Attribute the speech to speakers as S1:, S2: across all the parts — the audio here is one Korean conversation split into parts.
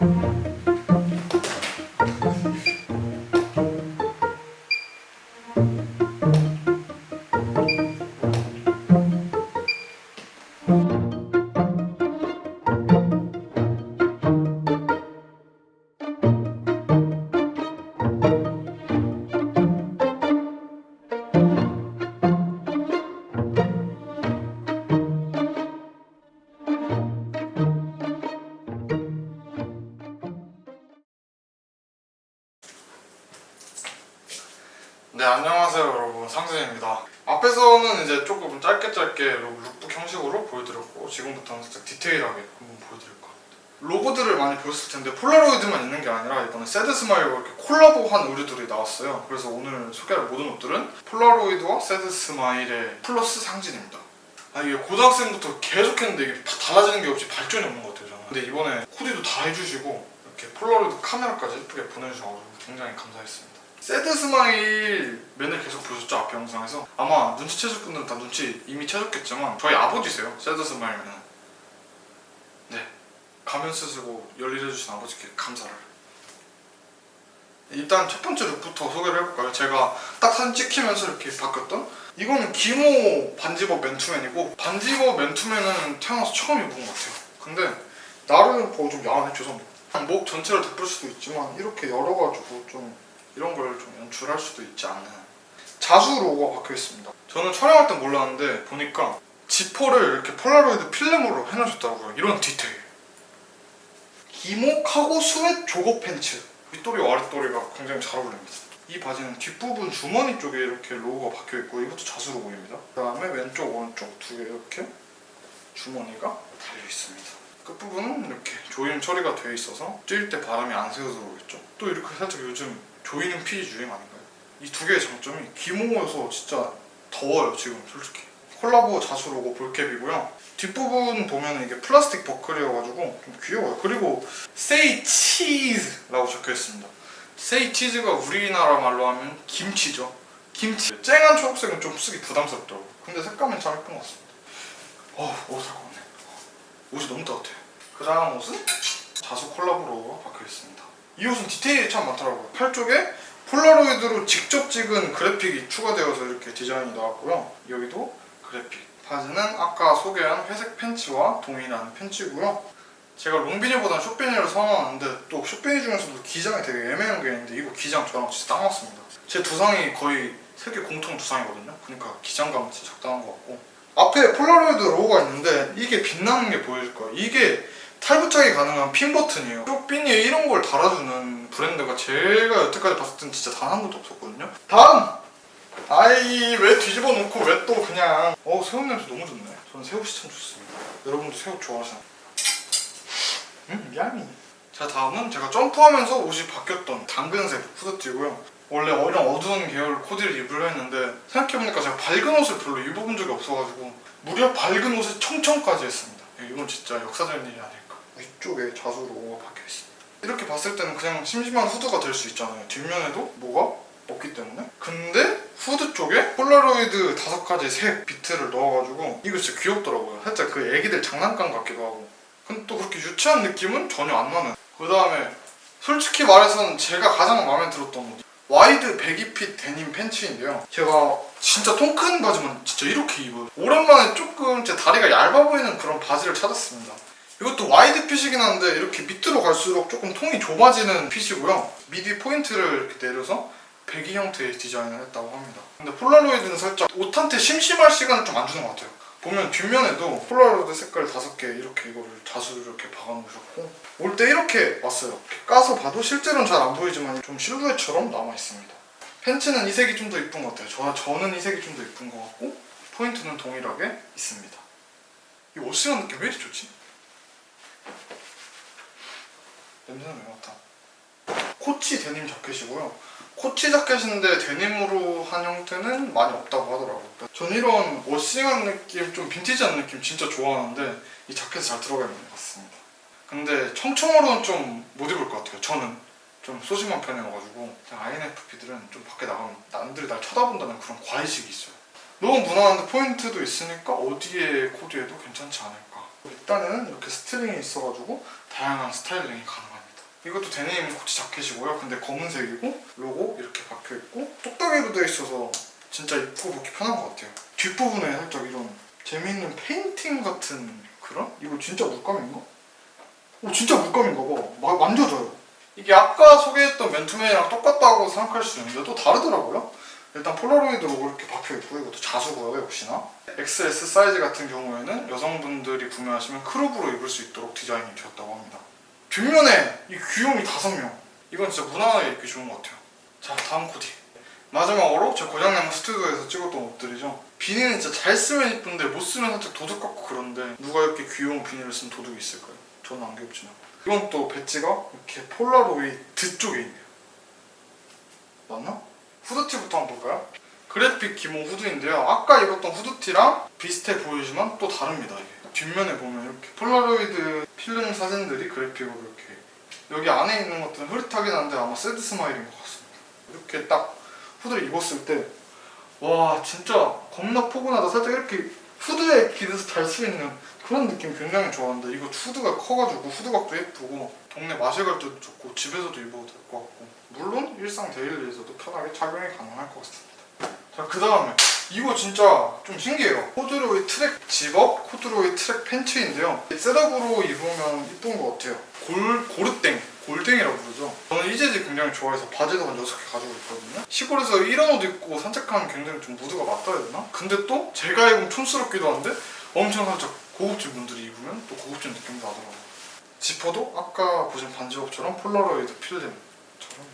S1: Thank you. 짧게 짧게 룩- 룩북 형식으로 보여드렸고 지금부터는 살짝 디테일하게 한번 보여드릴 겁니다 로고들을 많이 보였을 텐데 폴라로이드만 있는 게 아니라 이번에 새드스마일과 이렇게 콜라보한 의류들이 나왔어요. 그래서 오늘 소개할 모든 옷들은 폴라로이드와 새드스마일의 플러스 상징입니다. 아 이게 고등학생부터 계속 했는데 이게 다 달라지는 게 없이 발전이 없는 것 같아요 저는. 근데 이번에 코디도 다 해주시고 이렇게 폴라로이드 카메라까지 예쁘게 보내주셔서 굉장히 감사했습니다 새드 스마일 맨날 계속 보셨죠? 앞에 영상에서? 아마 눈치채실 분들은 다 눈치 이미 채셨겠지만 저희 아버지세요 새드 스마일은. 네. 가면 쓰시고 열일해주신 아버지께 감사를. 일단 첫 번째 룩부터 소개를 해볼까요? 제가 딱 사진 찍히면서 이렇게 바뀌었던? 이거는 기모 반지버 맨투맨이고 반지버 맨투맨은 태어나서 처음 입은 것 같아요. 근데 나름 어, 좀 야하네 죄송합니다. 목 전체를 덮을 수도 있지만 이렇게 열어가지고 좀 이런 걸 좀 연출할 수도 있지 않나 자수 로고가 박혀 있습니다. 저는 촬영할 땐 몰랐는데 보니까 지퍼를 이렇게 폴라로이드 필름으로 해놓으셨더라고요. 이런 디테일. 기모 카고 스웨트 조거 팬츠. 윗도리와 아랫도리가 굉장히 잘 어울립니다. 이 바지는 뒷부분 주머니 쪽에 이렇게 로고가 박혀 있고 이것도 자수 로고입니다. 그 다음에 왼쪽 오른쪽 두 개 이렇게 주머니가 달려 있습니다 끝부분은 이렇게 조임 처리가 되어 있어서 찔 때 바람이 안 새어 들어오겠죠. 또 이렇게 살짝 요즘 조이는 핏이 유행 아닌가요? 이 두 개의 장점이 기모여서 진짜 더워요 지금 솔직히. 콜라보 자수 로고 볼캡이고요. 뒷부분 보면 이게 플라스틱 버클이어가지고 좀 귀여워요. 그리고 Say Cheese라고 적혀있습니다. Say Cheese가 우리나라 말로 하면 김치죠. 김치. 쨍한 초록색은 좀 쓰기 부담스럽더라고요. 근데 색감은 참 예쁜 것 같습니다. 어우 옷살것 같네 옷이 너무 따뜻해. 그 다음 옷은 자수 콜라보로 박혀 있습니다. 이 옷은 디테일이 참 많더라고요. 팔 쪽에 폴라로이드로 직접 찍은 그래픽이 추가되어서 이렇게 디자인이 나왔고요. 여기도 그래픽. 바지는 아까 소개한 회색 팬츠와 동일한 팬츠고요. 제가 롱비니보다는 숏비니를 선호하는데 또 숏비니 중에서도 기장이 되게 애매한 게 있는데 이거 기장 저랑 진짜 딱 맞습니다. 제 두상이 거의 세계 공통 두상이거든요. 그러니까 기장감은 진짜 적당한 것 같고 앞에 폴라로이드 로고가 있는데 이게 빛나는 게 보여줄 거예요 이게 탈부착이 가능한 핀 버튼이에요. 숏비니에 이런 걸 달아주는 브랜드가 제가 여태까지 봤을 땐 진짜 단한 번도 없었거든요. 다음! 아이 왜 뒤집어 놓고 왜 또 그냥. 어 새우 냄새 너무 좋네. 저는 새우씨 참 좋습니다. 여러분도 새우 좋아하시나요? 음 야미 자 다음은 제가 점프하면서 옷이 바뀌었던 당근색 후드티고요 원래 이런 어두운 계열 코디를 입으려 했는데 생각해보니까 제가 밝은 옷을 별로 입어본 적이 없어가지고 무려 밝은 옷에 청청까지 했습니다. 이건 진짜 역사적인 일이 아닐까. 위쪽에 자수 로고가 박혀있습니다. 이렇게 봤을 때는 그냥 심심한 후드가 될 수 있잖아요. 뒷면에도 뭐가 없기 때문에. 근데 후드 쪽에 폴라로이드 다섯 가지 색 비트를 넣어가지고 이거 진짜 귀엽더라고요. 살짝 그 애기들 장난감 같기도 하고. 근데 또 그렇게 유치한 느낌은 전혀 안 나는. 그 다음에 솔직히 말해서는 제가 가장 마음에 들었던 옷 와이드 배기핏 데님 팬츠인데요. 제가 진짜 통 큰 바지만 진짜 이렇게 입어요. 오랜만에 조금 제 다리가 얇아 보이는 그런 바지를 찾았습니다. 이것도 와이드 핏이긴 한데 이렇게 밑으로 갈수록 조금 통이 좁아지는 핏이고요. 미디 포인트를 내려서 배기 형태의 디자인을 했다고 합니다. 근데 폴라로이드는 살짝 옷한테 심심할 시간을 좀 안 주는 것 같아요 보면 뒷면에도 폴라로이드 색깔 다섯 개 이렇게 이거를 자수를 이렇게 박아놓으셨고 올 때 이렇게 왔어요 이렇게 까서 봐도 실제로는 잘 안 보이지만 좀 실루엣처럼 남아 있습니다 팬츠는 이 색이 좀 더 이쁜 것 같아요 저, 저는 이 색이 좀 더 이쁜 것 같고 포인트는 동일하게 있습니다 이 옷이라는 느낌 왜 이렇게 좋지? 냄새는 왜 맡아? 코치 데님 자켓이고요. 코치 자켓인데 데님으로 한 형태는 많이 없다고 하더라고요. 전 이런 워싱한 느낌, 좀 빈티지한 느낌 진짜 좋아하는데 이 자켓이 잘 들어가 있는 것 같습니다. 근데 청청으로는 좀 못 입을 것 같아요. 저는 좀 소심한 편이어가지고 INFP들은 좀 밖에 나가면 남들이 날 쳐다본다는 그런 과의식이 있어요. 너무 무난한데 포인트도 있으니까 어디에 코디해도 괜찮지 않을까. 일단은 이렇게 스트링이 있어가지고 다양한 스타일링이 가능합니다. 이것도 데님 코치 자켓이고요. 근데 검은색이고 로고 이렇게 박혀 있고 똑딱이로 되어 있어서 진짜 입고 벗기 편한 것 같아요. 뒷부분에 살짝 이런 재미있는 페인팅 같은 그런? 이거 진짜 물감인가? 오 진짜 물감인가 봐. 마- 만져져요. 이게 아까 소개했던 맨투맨이랑 똑같다고 생각할 수 있는데 또 다르더라고요. 일단 폴라로이드 로고 이렇게 박혀 있고 이것도 자수고요 역시나. XS 사이즈 같은 경우에는 여성분들이 구매하시면 크롭으로 입을 수 있도록 디자인이 되었다고 합니다. 뒷면에 이 귀요미 다섯 명. 이건 진짜 무난하게 입기 좋은 것 같아요. 자 다음 코디. 마지막으로 제 고장난 스튜디오에서 찍었던 옷들이죠. 비닐은 진짜 잘 쓰면 이쁜데 못 쓰면 살짝 도둑 같고 그런데 누가 이렇게 귀여운 비닐을 쓴 도둑이 있을까요? 저는 안 귀엽지만. 이건 또 배지가 이렇게 폴라로이드 쪽에 있네요. 맞나? 후드티부터 한번 볼까요? 그래픽 기본 후드인데요. 아까 입었던 후드티랑 비슷해 보이지만 또 다릅니다. 이게. 뒷면에 보면 이렇게 폴라로이드 필름 사진들이 그래픽으로 이렇게 여기 안에 있는 것들은 흐릿하긴 한데 아마 새드 스마일인 것 같습니다. 이렇게 딱 후드를 입었을 때 와 진짜 겁나 포근하다. 살짝 이렇게 후드에 기대서 잘 수 있는 그런 느낌 굉장히 좋아하는데 이거 후드가 커가지고 후드각도 예쁘고 동네 마실 갈 때도 좋고 집에서도 입어도 될 것 같고 물론 일상 데일리에서도 편하게 착용이 가능할 것 같습니다. 자 그 다음에 이거 진짜 좀 신기해요. 코드로이 트랙 집업, 코드로이 트랙 팬츠인데요. 셋업으로 입으면 이쁜 것 같아요. 골 고르땡, 골땡이라고 부르죠. 저는 이 재질 굉장히 좋아해서 바지도 한 6개 가지고 있거든요. 시골에서 이런 옷 입고 산책하면 굉장히 좀 무드가 맞다 해야 되나? 근데 또 제가 입으면 촌스럽기도 한데 엄청 살짝 고급진 분들이 입으면 또 고급진 느낌도 나더라고요. 지퍼도 아까 보신 반지업처럼 폴라로이드 필름처럼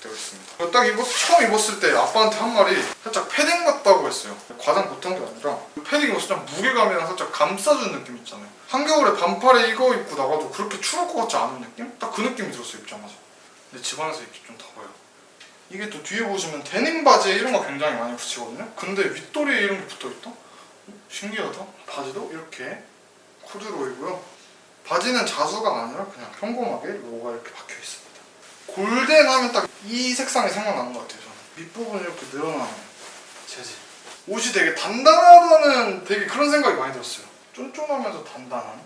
S1: 되어 있습니다. 딱 입었, 처음 입었을 때 아빠한테 한 말이 살짝 패딩 같다고 했어요. 과장 못한 게 아니라 패딩 입었을 때 무게감이랑 살짝 감싸주는 느낌 있잖아요. 한겨울에 반팔에 이거 입고 나가도 그렇게 추울 것 같지 않은 느낌? 딱 그 느낌이 들었어요 입자마자. 근데 집안에서 입기 좀 더워요. 이게 또 뒤에 보시면 데님 바지에 이런 거 굉장히 많이 붙이거든요. 근데 윗도리에 이런 게 붙어있다? 신기하다. 바지도 이렇게 코드로이고요. 바지는 자수가 아니라 그냥 평범하게 로고가 이렇게 박혀 있습니다. 골덴 하면 딱 이 색상이 생각나는 것 같아요. 저는 밑부분 이렇게 늘어나는 재질. 옷이 되게 단단하다는 되게 그런 생각이 많이 들었어요. 쫀쫀하면서 단단한.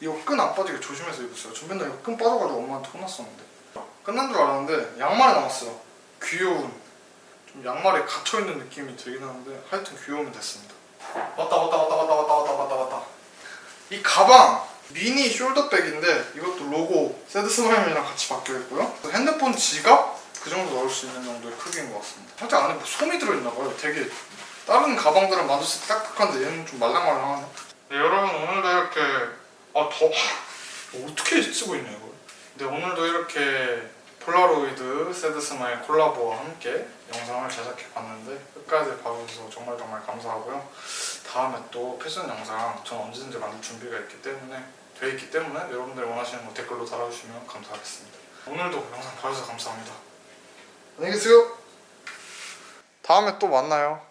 S1: 이거 끈 안 빠지게 조심해서 입으세요. 저 맨날 이거 끈 빠져가지고 엄마한테 혼났었는데. 끝난 줄 알았는데 양말이 남았어요. 귀여운. 좀 양말에 갇혀 있는 느낌이 들긴 하는데 하여튼 귀여우면 됐습니다. 왔다 왔다 왔다 왔다 왔다 왔다 왔다 왔다. 이 가방 미니 숄더백인데 이것도 로고 새드 스마임이랑 같이 박혀 있고요. 핸드폰 지갑 그 정도 넣을 수 있는 정도의 크기인 것 같습니다. 살짝 안에 뭐 솜이 들어있나 봐요. 되게 다른 가방들은 만졌을 때 딱딱한데 얘는 좀 말랑말랑하네. 네, 여러분 오늘도 이렇게 아 더 어떻게 쓰고 있냐 이걸. 네 오늘도 이렇게 폴라로이드 새드 스마일 콜라보와 함께 영상을 제작해 봤는데 끝까지 봐주셔서 정말 정말 감사하고요. 다음에 또 패션 영상 전 언제든지 만들 준비가 있기 때문에 돼 있기 때문에 여러분들 원하시는 거 댓글로 달아주시면 감사하겠습니다. 오늘도 영상 봐주셔서 감사합니다. 안녕히 계세요. 다음에 또 만나요.